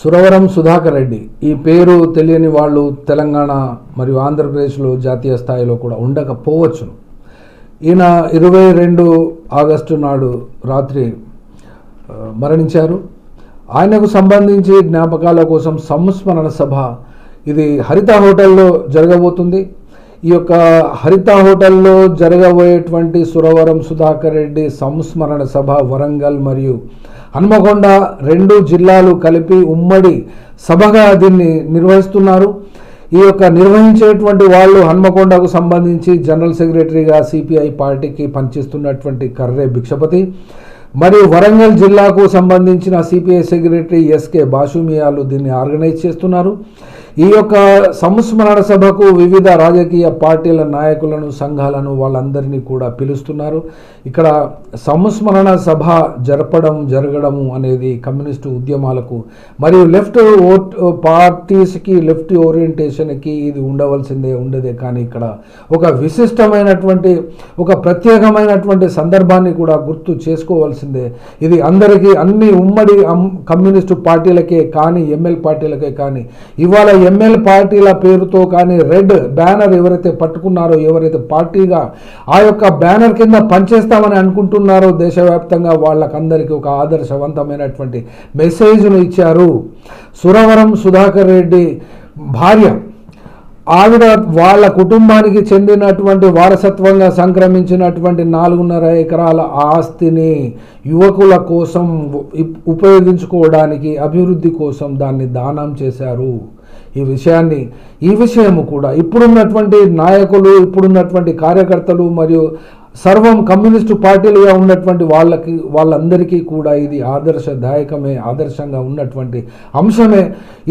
సురవరం సుధాకర్ రెడ్డి. ఈ పేరు తెలియని వాళ్ళు తెలంగాణ మరియు ఆంధ్రప్రదేశ్లో జాతీయ స్థాయిలో కూడా ఉండకపోవచ్చును. ఈయన ఇరవై రెండు ఆగస్టు నాడు రాత్రి మరణించారు. ఆయనకు సంబంధించి జ్ఞాపకాల కోసం సంస్మరణ సభ ఇది హరిత హోటల్లో జరగబోతుంది. ఈ యొక్క హరిత హోటల్లో జరగబోయేటువంటి సురవరం సుధాకర్ రెడ్డి సంస్మరణ సభ వరంగల్ మరియు హన్మకొండ రెండు జిల్లాలు కలిపి ఉమ్మడి సభగా దీన్ని నిర్వహిస్తున్నారు. ఈ యొక్క నిర్వహించేటువంటి వాళ్ళు హన్మకొండకు సంబంధించి జనరల్ సెక్రటరీగా సిపిఐ పార్టీకి పనిచేస్తున్నటువంటి కర్రే భిక్షపతి. మరియు వరంగల్ జిల్లాకు సంబంధించిన సిపిఐ సెక్రటరీ ఎస్కే బాషుమియాలు దీన్ని ఆర్గనైజ్ చేస్తున్నారు. ఈ యొక్క సంస్మరణ సభకు వివిధ రాజకీయ పార్టీల నాయకులను సంఘాలను వాళ్ళందరినీ కూడా పిలుస్తున్నారు. ఇక్కడ సంస్మరణ సభ జరపడం జరగడము అనేది కమ్యూనిస్టు ఉద్యమాలకు మరియు లెఫ్ట్ ఓట్ పార్టీస్కి లెఫ్ట్ ఓరియంటేషన్కి ఇది ఉండవలసిందే ఉండదే. కానీ ఇక్కడ ఒక విశిష్టమైనటువంటి ఒక ప్రత్యేకమైనటువంటి సందర్భాన్ని కూడా గుర్తు చేసుకోవాల్సిందే. ఇది అందరికీ అన్ని ఉమ్మడి కమ్యూనిస్టు పార్టీలకే కానీ ఎంఎల్ పార్టీలకే కానీ ఇవాళ ఎంఎల్ పార్టీల పేరుతో కానీ రెడ్ బ్యానర్ ఎవరైతే పట్టుకున్నారో ఎవరైతే పార్టీగా ఆ యొక్క బ్యానర్ కింద పనిచేస్తామని అనుకుంటున్నారో దేశవ్యాప్తంగా వాళ్ళకందరికీ ఒక ఆదర్శవంతమైనటువంటి మెసేజ్ను ఇచ్చారు. సురవరం సుధాకర్ రెడ్డి భార్య ఆవిడ వాళ్ళ కుటుంబానికి చెందినటువంటి వారసత్వంగా సంక్రమించినటువంటి నాలుగున్నర ఎకరాల ఆస్తిని యువకుల కోసం ఉపయోగించుకోవడానికి అభివృద్ధి కోసం దాన్ని దానం చేశారు. ఈ విషయాన్ని ఈ విషయము కూడా ఇప్పుడున్నటువంటి నాయకులు ఇప్పుడున్నటువంటి కార్యకర్తలు మరియు సర్వం కమ్యూనిస్టు పార్టీలుగా ఉన్నటువంటి వాళ్ళకి వాళ్ళందరికీ కూడా ఇది ఆదర్శదాయకమే ఆదర్శంగా ఉన్నటువంటి అంశమే.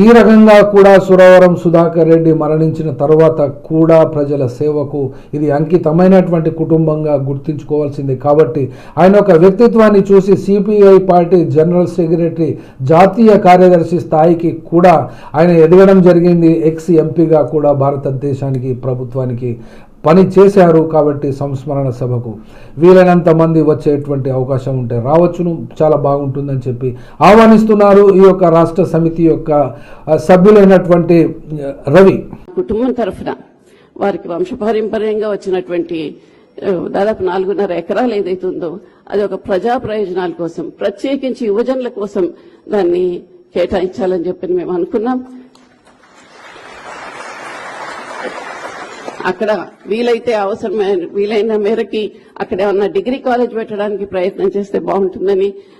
ఈ రకంగా కూడా సురవరం సుధాకర్ రెడ్డి మరణించిన తర్వాత కూడా ప్రజల సేవకు ఇది అంకితమైనటువంటి కుటుంబంగా గుర్తించుకోవాల్సింది. కాబట్టి ఆయన ఒక వ్యక్తిత్వాన్ని చూసి సిపిఐ పార్టీ జనరల్ సెక్రటరీ జాతీయ కార్యదర్శి స్థాయికి కూడా ఆయన ఎదగడం జరిగింది. ఎక్స్ ఎంపీగా కూడా భారతదేశానికి ప్రభుత్వానికి పని చేశారు కాబట్టి సంస్మరణ సభకు. వీలైనంత మంది వచ్చేటువంటి అవకాశం ఉంటే రావచ్చును చాలా బాగుంటుందని చెప్పి ఆహ్వానిస్తున్నారు ఈ యొక్క రాష్ట్ర సమితి యొక్క సభ్యులైనటువంటి రవి. కుటుంబం తరఫున వారికి వంశపారంపర్యంగా వచ్చినటువంటి దాదాపు నాలుగున్నర ఎకరాలు ఏదైతే ఉందో అది ఒక ప్రజా ప్రయోజనాల కోసం ప్రత్యేకించి యువజనుల కోసం దాన్ని కేటాయించాలని చెప్పి మేము అనుకున్నాం. అక్కడ వీలైతే అవసరమైన వీలైన మేరకి అక్కడ ఏమన్నా డిగ్రీ కాలేజ్ పెట్టడానికి ప్రయత్నం చేస్తే బాగుంటుందని